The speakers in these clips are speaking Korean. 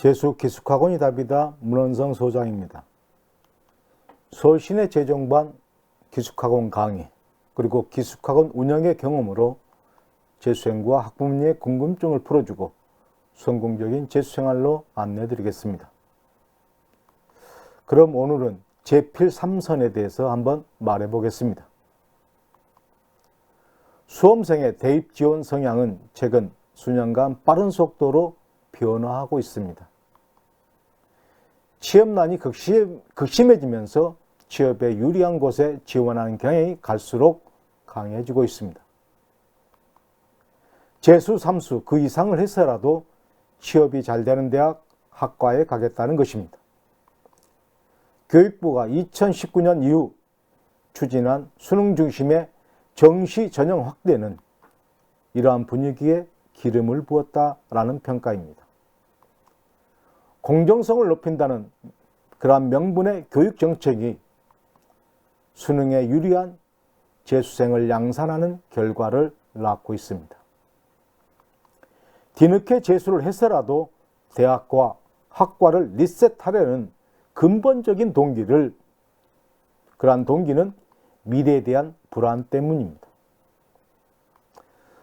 재수 기숙학원이 답이다 문원성 소장입니다. 서울시내 재정반 기숙학원 강의 그리고 기숙학원 운영의 경험으로 재수생과 학부모님의 궁금증을 풀어주고 성공적인 재수생활로 안내드리겠습니다. 그럼 오늘은 제필 3선에 대해서 한번 말해보겠습니다. 수험생의 대입 지원 성향은 최근 수년간 빠른 속도로 변화하고 있습니다. 취업난이 극심, 극심해지면서 취업에 유리한 곳에 지원하는 경향이 갈수록 강해지고 있습니다. 재수, 삼수 그 이상을 해서라도 취업이 잘 되는 대학, 학과에 가겠다는 것입니다. 교육부가 2019년 이후 추진한 수능 중심의 정시 전형 확대는 이러한 분위기에 기름을 부었다라는 평가입니다. 공정성을 높인다는 그러한 명분의 교육 정책이 수능에 유리한 재수생을 양산하는 결과를 낳고 있습니다. 뒤늦게 재수를 해서라도 대학과 학과를 리셋하려는 근본적인 동기를 그러한 동기는 미래에 대한 불안 때문입니다.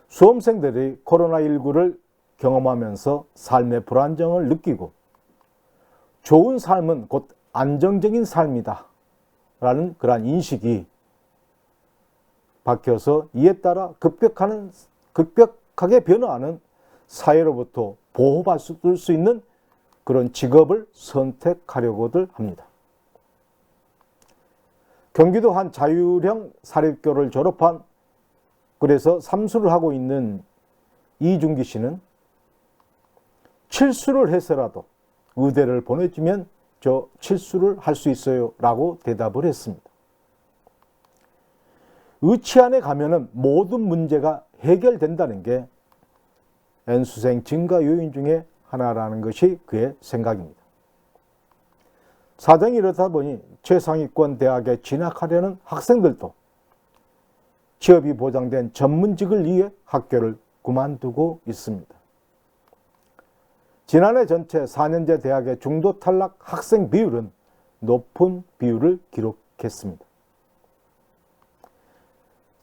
수험생들이 코로나19를 경험하면서 삶의 불안정을 느끼고 좋은 삶은 곧 안정적인 삶이다. 라는 그러한 인식이 바뀌어서 이에 따라 급격하는, 급격하게 변화하는 사회로부터 보호받을 수 있는 그런 직업을 선택하려고들 합니다. 경기도 한 자율형 사립교를 졸업한 그래서 삼수를 하고 있는 이준기 씨는 칠수를 해서라도 의대를 보내주면 저 칠수를 할 수 있어요 라고 대답을 했습니다. 의치 안에 가면은 모든 문제가 해결된다는 게 N수생 증가 요인 중에 하나라는 것이 그의 생각입니다. 사정이 이렇다 보니 최상위권 대학에 진학하려는 학생들도 취업이 보장된 전문직을 위해 학교를 그만두고 있습니다. 지난해 전체 4년제 대학의 중도 탈락 학생 비율은 높은 비율을 기록했습니다.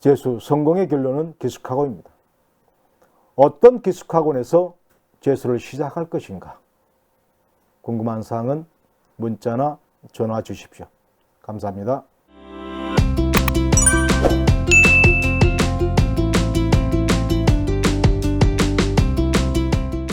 재수 성공의 결론은 기숙학원입니다. 어떤 기숙학원에서 재수를 시작할 것인가? 궁금한 사항은 문자나 전화 주십시오. 감사합니다.